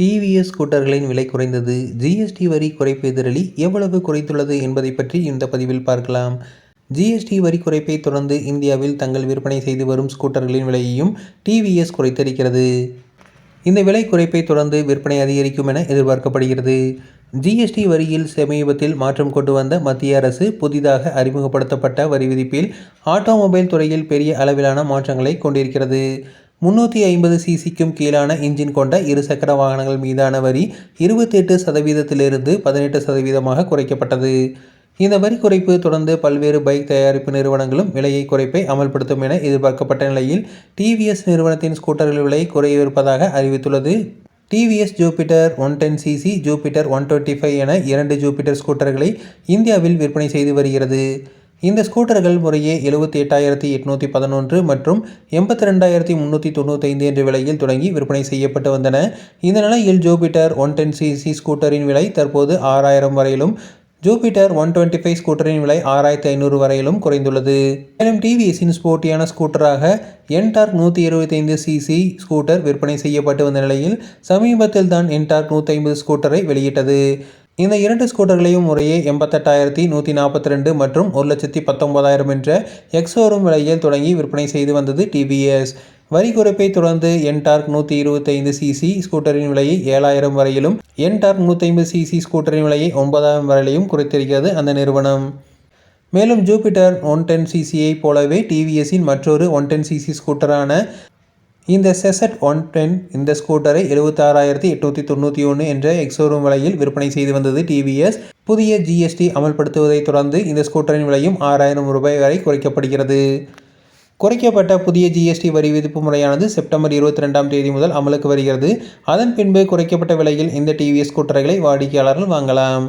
TVS ஸ்கூட்டர்களின் விலை குறைந்தது. GST வரி குறைப்பு எதிரொலி எவ்வளவு குறைத்துள்ளது என்பதை பற்றி இந்த பதிவில் பார்க்கலாம். ஜிஎஸ்டி வரி குறைப்பை தொடர்ந்து இந்தியாவில் தங்கள் விற்பனை செய்து வரும் ஸ்கூட்டர்களின் விலையையும் டிவிஎஸ் குறைத்திருக்கிறது இந்த விலை குறைப்பை தொடர்ந்து விற்பனை அதிகரிக்கும் என எதிர்பார்க்கப்படுகிறது. ஜிஎஸ்டி வரியில் சமீபத்தில் மாற்றம் கொண்டு வந்த மத்திய அரசு புதிதாக அறிமுகப்படுத்தப்பட்ட வரி விதிப்பில் ஆட்டோமொபைல் துறையில் பெரிய அளவிலான மாற்றங்களை கொண்டிருக்கிறது. முன்னூற்றி ஐம்பது சிசிக்கும் கீழான இன்ஜின் கொண்ட இருசக்கர வாகனங்கள் மீதான வரி இருபத்தெட்டு சதவீதத்திலிருந்து பதினெட்டு சதவீதமாக குறைக்கப்பட்டது. இந்த வரி குறைப்பு தொடர்ந்து பல்வேறு பைக் தயாரிப்பு நிறுவனங்களும் விலையை குறைப்பை அமல்படுத்தும் என எதிர்பார்க்கப்பட்ட நிலையில் டிவிஎஸ் நிறுவனத்தின் ஸ்கூட்டர்கள் விலை குறையவிருப்பதாக அறிவித்துள்ளது. TVS Jupiter one ten CC Jupiter one twenty five என இரண்டு ஜூபிட்டர் ஸ்கூட்டர்களை இந்தியாவில் விற்பனை செய்து வருகிறது. இந்த ஸ்கூட்டர்கள் முறையே எழுபத்தி எட்டாயிரத்தி எட்நூற்றி பதினொன்று மற்றும் எண்பத்தி ரெண்டாயிரத்தி முந்நூற்றி தொண்ணூத்தைந்து என்ற விலையில் தொடங்கி விற்பனை செய்யப்பட்டு வந்தன. இந்த நிலையில் ஜூபிட்டர் ஒன் டென் சிசி ஸ்கூட்டரின் விலை தற்போது ஆறாயிரம் வரையிலும் ஜூபிட்டர் ஒன் டுவெண்ட்டி ஃபைவ் ஸ்கூட்டரின் விலை ஆறாயிரத்தி ஐநூறு வரையிலும் குறைந்துள்ளது. மேலும் டிவிஎஸின் ஸ்போர்ட்டியான ஸ்கூட்டராக என்டார்க் நூற்றி இருபத்தைந்து சிசி ஸ்கூட்டர் விற்பனை செய்யப்பட்டு வந்த நிலையில் சமீபத்தில் தான் என்டார்க் நூற்றி ஐம்பது ஸ்கூட்டரை வெளியிட்டது. இந்த இரண்டு ஸ்கூட்டர்களையும் முறையே எண்பத்தெட்டாயிரத்தி நூற்றி நாற்பத்தி ரெண்டு மற்றும் ஒரு லட்சத்தி பத்தொன்பதாயிரம் என்ற எக்ஸோரும் விலையில் தொடங்கி விற்பனை செய்து வந்தது டிவிஎஸ் வரி குறைப்பை தொடர்ந்து என்டார்க் நூற்றி இருபத்தைந்து சிசி ஸ்கூட்டரின் விலையை ஏழாயிரம் வரையிலும் என்டார்க் நூற்றி ஐம்பது சிசி ஸ்கூட்டரின் விலையை ஒன்பதாயிரம் வரையிலும் குறைத்திருக்கிறது அந்த நிறுவனம். மேலும் ஜூபிட்டர் ஒன் டென் சிசியை போலவே டிவிஎஸின் மற்றொரு ஒன் டென் சிசி ஸ்கூட்டரான இந்த செசட் ஒன் டென் இந்த ஸ்கூட்டரை எழுபத்தாறாயிரத்தி எட்நூற்றி தொண்ணூற்றி ஒன்று என்ற எக்ஸோரூம் விலையில் விற்பனை செய்து வந்தது டிவிஎஸ் புதிய ஜிஎஸ்டி அமல்படுத்துவதைத் தொடர்ந்து இந்த ஸ்கூட்டரின் விலையும் ஆறாயிரம் ரூபாய் வரை குறைக்கப்படுகிறது. குறைக்கப்பட்ட புதிய ஜிஎஸ்டி வரி விதிப்பு முறையானது செப்டம்பர் இருபத்தி ரெண்டாம் தேதி முதல் அமலுக்கு வருகிறது. அதன் பின்பு குறைக்கப்பட்ட விலையில் இந்த டிவிஎஸ் ஸ்கூட்டர்களை வாடிக்கையாளர்கள் வாங்கலாம்.